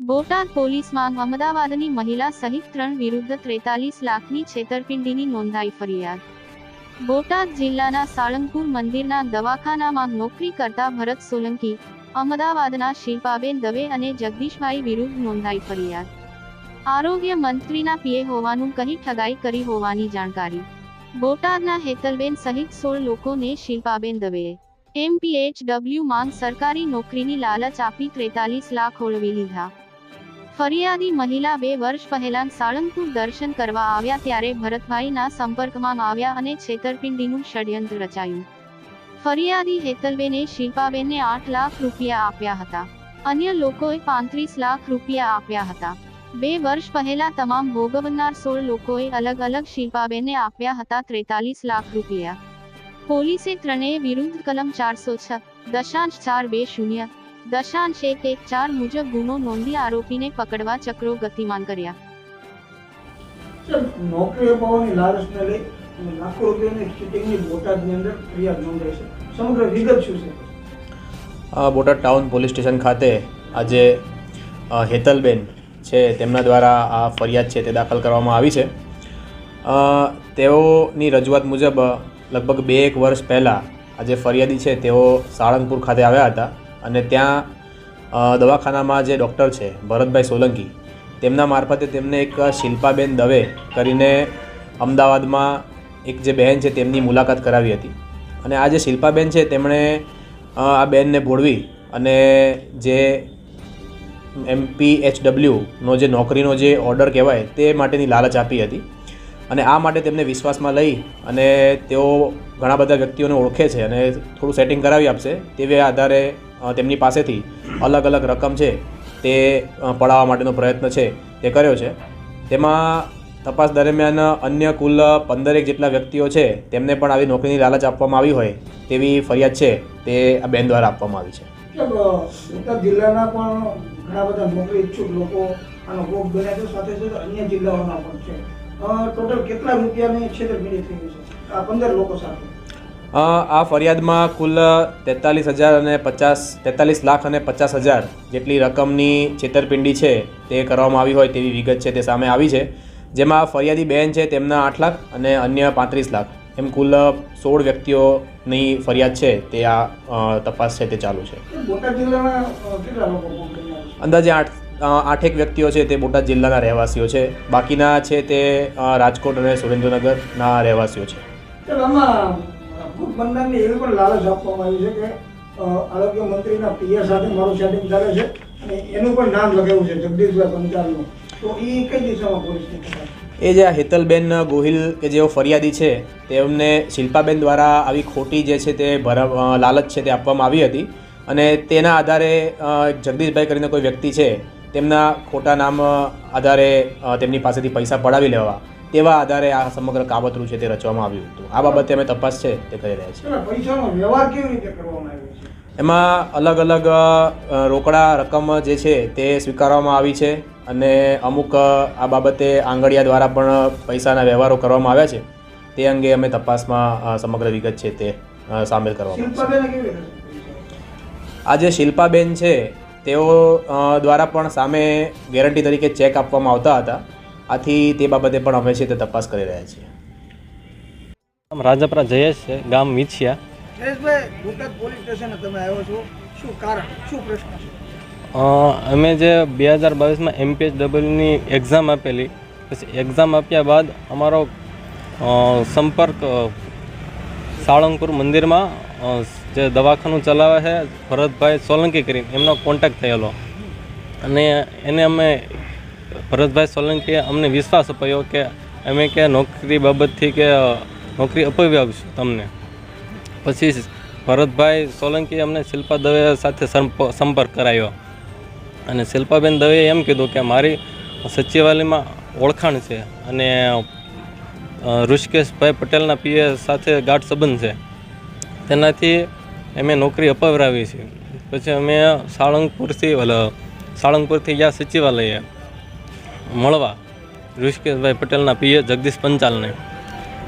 બોટાદ પોલીસમાં અમદાવાદની મહિલા સહિત ત્રણ વિરુદ્ધ ત્રેતાલીસ લાખની છેતરપિંડીની નોંધાઈ ફરિયાદ. બોટાદ જિલ્લાના સાળંગપુર મંદિરના દવાખાનામાં નોકરી કરતા ભરત સોલંકી, અમદાવાદના શિલ્પાબેન દવે અને જગદીશભાઈ વિરુદ્ધ નોંધાઈ ફરિયાદ. આરોગ્ય મંત્રીના પીએ હોવાનું કહી ઠગાઈ કરી હોવાની જાણકારી. બોટાદના હેતલબેન સહિત સોળ લોકોને શિલ્પાબેન દવેએ. એમપીએચડબ્લ્યુ માંગ સરકારી નોકરીની લાલચ આપી ત્રેતાલીસ લાખ ઓળવી લીધા. ફરિયાદી મહિલા બે વર્ષ પહેલા સાળંગપુર દર્શન કરવા આવ્યા ત્યારે ભરતભાઈના સંપર્કમાં આવ્યા અને છેતરપિંડીનું ષડયંત્ર રચાયું. ફરિયાદી હેતલબેને શિલ્પાબેનને આઠ લાખ રૂપિયા આપ્યા હતા. અન્ય લોકોએ પાંત્રીસ લાખ રૂપિયા આપ્યા હતા. બે વર્ષ પહેલા તમામ ભોગવનાર સોળ લોકોએ અલગ અલગ શિલ્પાબેનને આપ્યા હતા ત્રેતાલીસ લાખ રૂપિયા. પોલીસે ત્રણેય વિરુદ્ધ કલમ ચારસો છ, દશાંશ ચાર બે શૂન્ય દશાંશ એક એક ચાર મુજબ ગુનો નોંધી આરોપીને પકડવા ચક્રો ગતિમાન કર્યા. નોકરી અપાવવાની લાલચને લઈ લાખો રૂપિયાની ચીટિંગની બોટાદની અંદર ફરિયાદ નોંધાઈ છે. સમગ્ર વિગત શું છે? બોટાદ ટાઉન પોલીસ સ્ટેશન ખાતે આજે હેતલબેન છે તેમના દ્વારા આ ફરિયાદ છે તે દાખલ કરવામાં આવી છે. તેઓની રજૂઆત મુજબ લગભગ બે એક વર્ષ પહેલાં આ જે ફરિયાદી છે તેઓ સાળંગપુર ખાતે આવ્યા હતા. અને ત્યાં દવાખાનામાં જે ડૉક્ટર છે, ભરતભાઈ સોલંકી, તેમના મારફતે તેમને એક શિલ્પાબેન દવે કરીને અમદાવાદમાં એક જે બહેન છે તેમની મુલાકાત કરાવી હતી. અને આ જે શિલ્પાબેન છે તેમણે આ બેનને ભોળવી અને જે એમપી એચડબલ્યુનો જે નોકરીનો જે ઓર્ડર કહેવાય તે માટેની લાલચ આપી હતી. અને આ માટે તેમને વિશ્વાસમાં લઈ અને તેઓ ઘણા બધા વ્યક્તિઓને ઓળખે છે અને થોડું સેટિંગ કરાવી આપશે. તેવી આધારે તેમની પાસેથી અલગ અલગ રકમ છે તે પડાવવા માટેનો પ્રયત્ન છે તે કર્યો છે. તેમાં તપાસ દરમિયાન અન્ય કુલ પંદરેક જેટલા વ્યક્તિઓ છે તેમને પણ આવી નોકરીની લાલચ આપવામાં આવી હોય તેવી ફરિયાદ છે તે આ બેન દ્વારા આપવામાં આવી છે. ટોટલ કેટલા રૂપિયાની છેતરપિંડી થઈ છે? આ પંદર લોકો સાથે. આ ફરિયાદમાં કુલ તેતાલીસ હજાર અને પચાસ તેતાલીસ લાખ અને પચાસ હજાર જેટલી રકમની છેતરપિંડી છે તે કરવામાં આવી હોય તેવી વિગત છે તે સામે આવી છે. જેમાં ફરિયાદી બહેન છે તેમના આઠ લાખ અને અન્ય પાંત્રીસ લાખ. એમ કુલ સોળ વ્યક્તિઓની ફરિયાદ છે તે આ તપાસ છે તે ચાલુ છે. અંદાજે આઠ આઠેક વ્યક્તિઓ છે તે બોટાદ જિલ્લાના રહેવાસીઓ છે. બાકીના છે તે રાજકોટ અને સુરેન્દ્રનગરના રહેવાસીઓ છે. આમાં એવી પણ લાલચ આપવામાં આવી છે કે આરોગ્ય મંત્રીના પીએ સાથે મારું સેટિંગ ચાલે છે અને એનું પણ નામ લગાવ્યું છે જગદીશભાઈ પંચાલનું. તો એ કઈ દિશામાં પોલીસની એ જે આ હેતલબેન ગોહિલ કે જેઓ ફરિયાદી છે, તેમને શિલ્પાબેન દ્વારા આવી ખોટી જે છે તે ભર લાલચ છે તે આપવામાં આવી હતી. અને તેના આધારે જગદીશભાઈ કરીને કોઈ વ્યક્તિ છે, તેમના ખોટા નામ આધારે તેમની પાસેથી પૈસા પડાવી લેવા. તેવા આધારે આ સમગ્ર કાવતરું છે તે રચવામાં આવ્યું હતું. આ બાબતે અમે તપાસ છે તે કરી રહ્યા છીએ. પૈસાનો વ્યવહાર કેવી રીતે કરવામાં આવ્યો છે? એમાં અલગ અલગ રોકડા રકમ જે છે તે સ્વીકારવામાં આવી છે અને અમુક આ બાબતે આંગળિયા દ્વારા પણ પૈસાના વ્યવહારો કરવામાં આવ્યા છે. તે અંગે અમે તપાસમાં સમગ્ર વિગત છે તે સામેલ કરવામાં કેવી આ જે શિલ્પાબેન છે તેઓ દ્વારા પણ સામે ગેરંટી તરીકે ચેક આપવામાં આવતા હતા. આથી તે બાબતે પણ અમે છે તે તપાસ કરી રહ્યા છીએ. રાજાપરા જયેશ છે ગામ વિછિયા જયેશભાઈ બોટાદ પોલીસ સ્ટેશને તમે આવ્યો છો. શું કારણ શું પ્રશ્ન છે? અમે જે બે હજાર બાવીસમાં એમપીએચ ડબલ્યુની એક્ઝામ આપેલી પછી એક્ઝામ આપ્યા બાદ અમારો સંપર્ક સાળંગપુર મંદિરમાં જે દવાખાનું ચલાવે છે ભરતભાઈ સોલંકી કરીને એમનો કોન્ટેક્ટ થયેલો. અને એને અમે ભરતભાઈ સોલંકીએ અમને વિશ્વાસ અપાયો કે અમે કે નોકરી બાબતથી કે નોકરી અપાવી આપીશું તમને. પછી ભરતભાઈ સોલંકીએ અમને શિલ્પા દવે સાથે સંપર્ક કરાયો. અને શિલ્પાબેન દવેએ એમ કીધું કે મારી સચિવાલયમાં ઓળખાણ છે અને ઋષિકેશભાઈ પટેલના પીએ સાથે ગાઢ સંબંધ છે. તેનાથી અમે નોકરી અપાવરાવી છે. પછી અમે સાળંગપુરથી સાળંગપુરથી ગયા સચિવાલયે મળવા ઋષિકેશભાઈ પટેલના પીએ જગદીશ પંચાલને.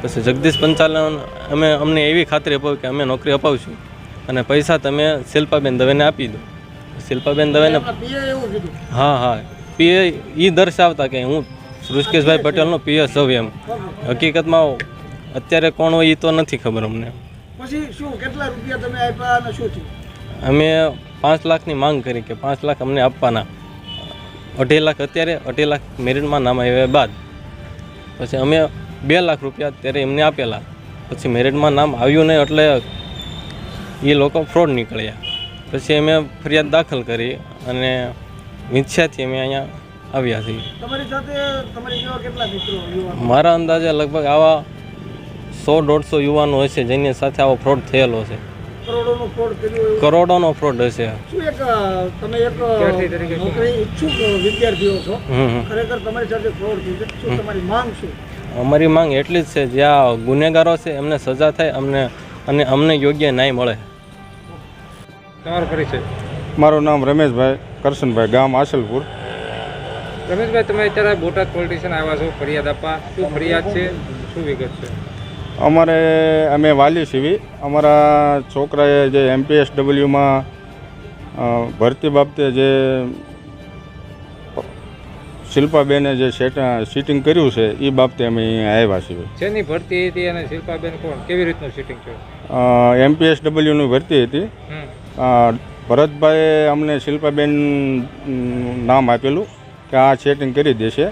પછી જગદીશ પંચાલને અમે અમને એવી ખાતરી અપાવી કે અમે નોકરી અપાવશું અને પૈસા તમે શિલ્પાબેન દવેને આપી દો. શિલ્પાબેન દવેને હા હા. પીએ એ દર્શાવતા કે હું ઋષિકેશભાઈ પટેલનો પીએ સૌ એમ. હકીકતમાં અત્યારે કોણ હોય એ તો નથી ખબર અમને. અમે પાંચ લાખની માંગ કરી કે પાંચ લાખ અમને આપવાના. અઢી લાખ અત્યારે અઢી લાખ મેરિટમાં નામ આવ્યા બાદ. પછી અમે બે લાખ રૂપિયા ત્યારે એમને આપેલા. પછી મેરિટમાં નામ આવ્યું નહીં એટલે એ લોકો ફ્રોડ નીકળ્યા. પછી અમે ફરિયાદ દાખલ કરી અને વિંછ્યાથી અમે અહીંયા આવ્યા છીએ. મારા અંદાજે લગભગ આવા સો દોઢસો યુવાનો હોય છે જેની સાથે આવો ફ્રોડ થયેલો છે. કરોડોનો ફ્રોડ કર્યો કરોડોનો ફ્રોડ હશે. શું એક તમે એક નોકરી ઈચ્છુક વિદ્યાર્થીઓ છો? હમ હમ. ખરેખર તમારી સાથે ફ્રોડ થયું છે. શું તમારી માંગ શું? અમારી માંગ એટલી જ છે જ્યાં ગુનેગારો છે એમને સજા થાય અમને અને અમને યોગ્ય ન્યાય મળે. તમારો પરિચય મારું નામ રમેશભાઈ કરશનભાઈ ગામ આસલપુર રમેશભાઈ તમે અત્યારે બોટાદ પોલિટિશિયન આવ્યા છો ફરિયાદ આપવા. શું ફરિયાદ છે? શું વિગત છે? અમારે અમે વાલી સીવી અમારા છોકરાએ જે એમપીએસ ડબલ્યુમાં ભરતી બાબતે જે શિલ્પાબેને જે સેટ સીટિંગ કર્યું છે એ બાબતે અમે અહીંયા આવ્યા છીએ. શેની ભરતી હતી અને શિલ્પાબેન કોણ? કેવી રીતનું સીટિંગ છે એમપીએસ ડબલ્યુની ભરતી હતી. ભરતભાઈએ અમને શિલ્પાબેન નામ આપેલું કે આ સેટિંગ કરી દેશે.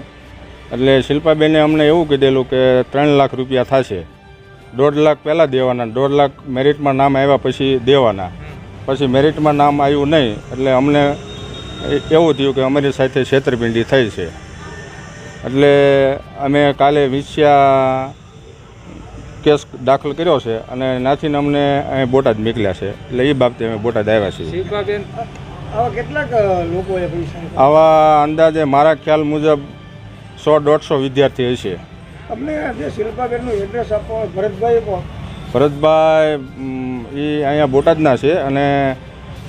એટલે શિલ્પાબેને અમને એવું કીધેલું કે ત્રણ લાખ રૂપિયા થશે. દોઢ લાખ પહેલાં દેવાના દોઢ લાખ મેરિટમાં નામ આવ્યા પછી દેવાના. પછી મેરિટમાં નામ આવ્યું નહીં એટલે અમને એ- એવું થયું કે અમારી સાથે છેતરપિંડી થઈ છે. એટલે અમે કાલે વિસ્યા કેસ દાખલ કર્યો છે અને નાથીને અમને અહીં બોટાદ નીકળ્યા છે. એટલે એ બાબતે અમે બોટાદ આવ્યા છીએ. આવા કેટલાક લોકોએ આવા અંદાજે મારા ખ્યાલ મુજબ સો દોઢસો વિદ્યાર્થી હશે. તમને જે શિલ્પાબેનનું એડ્રેસ આપો ભરતભાઈ આપો. ભરતભાઈ એ અહીંયા બોટાદના છે અને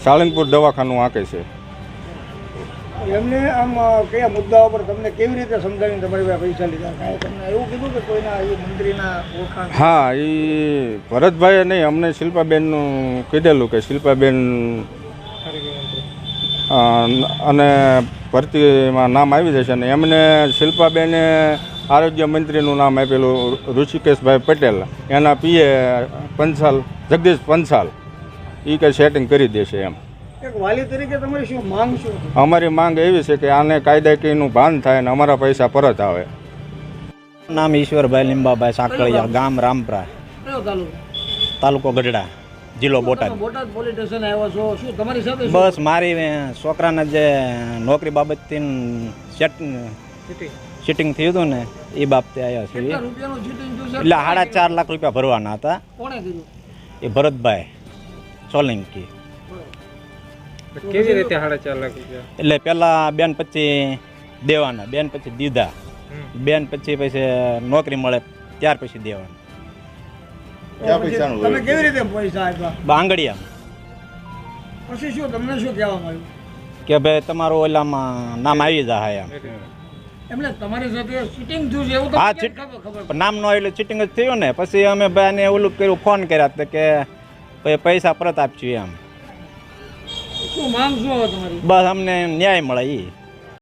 સાળંગપુર દવાખાનું આંકે છે. એમને આમ કયા મુદ્દાઓ પર તમને કેવી રીતે સમજાવીને તમારી પાસે પૈસા લીધા? કાંઈ તમને એવું કીધું કે કોઈના એ મંત્રીના ઓળખાણ? હા એ ભરતભાઈએ નહીં અમને શિલ્પાબેનનું કીધેલું કે શિલ્પાબેન અને ભરતીમાં નામ આવી જશે અને એમને શિલ્પાબેને આરોગ્ય મંત્રીનું નામ આપેલું ઋષિકેશભાઈ પટેલ. એના પીએ પંચાલ જગદીશ પંચાલ. એ કંઈ સેટિંગ કરી દેશે એમ. એક વાલી તરીકે તમારી શું માંગ શું છે? અમારી માંગ એવી છે કે આને કાયદાકીયનું ભાન થાય અને અમારા પૈસા પરત આવે. નામ ઈશ્વરભાઈ લીંબાભાઈ સાંકળિયા ગામ રામપરા. તાલુકો? તાલુકો ગઢડા જિલ્લો બોટાદ. બોટાદ પોલીસ સ્ટેશન આવ્યો છો? શું તમારી બસ મારી છોકરાના જે નોકરી બાબતથી સેટ. સિટિંગ સિટિંગ થયું હતું ને એ બાબતે આવ્યા છીએ. કેટલા રૂપિયાનું cheating થયું છે? એટલે સાડા ચાર લાખ રૂપિયા ભરવાના હતા. એ ભરતભાઈ સોલંકી. કેવી રીતે સાડા ચાર લાખ રૂપિયા? એટલે પહેલાં બેન પછી દેવાના બેન પછી દીધા. બેન પછી પછી નોકરી મળે ત્યાર પછી દેવાના. તમે કેવી રીતે પૈસા આપ્યા? બાંગડિયા પછી શું તમને શું કહેવામાં આવ્યું કે ભાઈ તમારું ઓલામાં નામ આવી જાય એમ. હા ચીટ નામ નો એટલે ચીટિંગ જ થયું ને. પછી અમે ભાઈને ઓલું કર્યું ફોન કર્યા કે ભાઈ પૈસા પરત આપશું એમ. શું માંગ શું બસ અમને ન્યાય મળે એ